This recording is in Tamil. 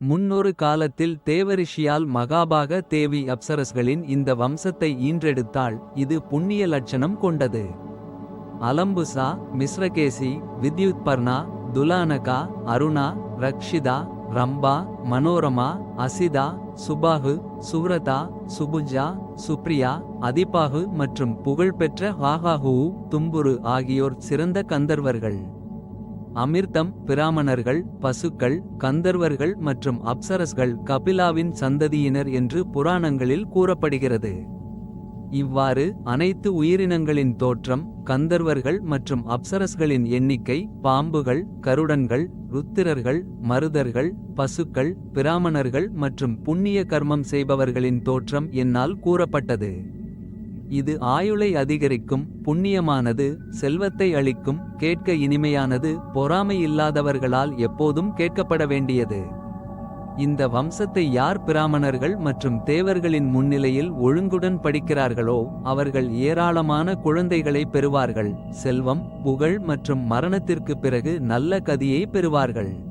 முன்னொரு காலத்தில் தேவரிஷியால் மகாபாக தேவி அப்சரஸ்களின் இந்த வம்சத்தை ஈன்றெடுத்தாள். இது புண்ணிய லட்சணம் கொண்டது. அலம்புசா மிஸ்ரகேசி வித்யுத்பர்ணா துலானகா அருணா ரக்ஷிதா ரம்பா மனோரமா அசிதா சுபாகு சுவ்ரதா சுபுஜா சுப்ரியா அதிபாகு மற்றும் புகழ்பெற்ற ஹாஹாஹூ தும்புரு ஆகியோர் சிறந்த கந்தர்வர்கள். அமிர்தம் பிராமணர்கள் பசுக்கள் கந்தர்வர்கள் மற்றும் அப்சரஸ்கள் கபிலாவின் சந்ததியினர் என்று புராணங்களில் கூறப்படுகிறது. இவ்வாறு அனைத்து உயிரினங்களின் தோற்றம் கந்தர்வர்கள் மற்றும் அப்சரஸ்களின் எண்ணிக்கை பாம்புகள் கருடன்கள் ருத்திரர்கள் மருதர்கள் பசுக்கள் பிராமணர்கள் மற்றும் புண்ணிய கர்மம் செய்பவர்களின் தோற்றம் என்னால் கூறப்பட்டது. இது ஆயுளை அதிகரிக்கும் புண்ணியமானது செல்வத்தை அளிக்கும் கேட்க இனிமையானது பொறாமை இல்லாதவர்களால் எப்போதும் கேட்கப்பட வேண்டியது. இந்த வம்சத்தை யார் பிராமணர்கள் மற்றும் தேவர்களின் முன்னிலையில் ஒழுங்குடன் படிக்கிறார்களோ அவர்கள் ஏராளமான குழந்தைகளை பெறுவார்கள். செல்வம் புகழ் மற்றும் மரணத்திற்கு பிறகு நல்ல கதியை பெறுவார்கள்.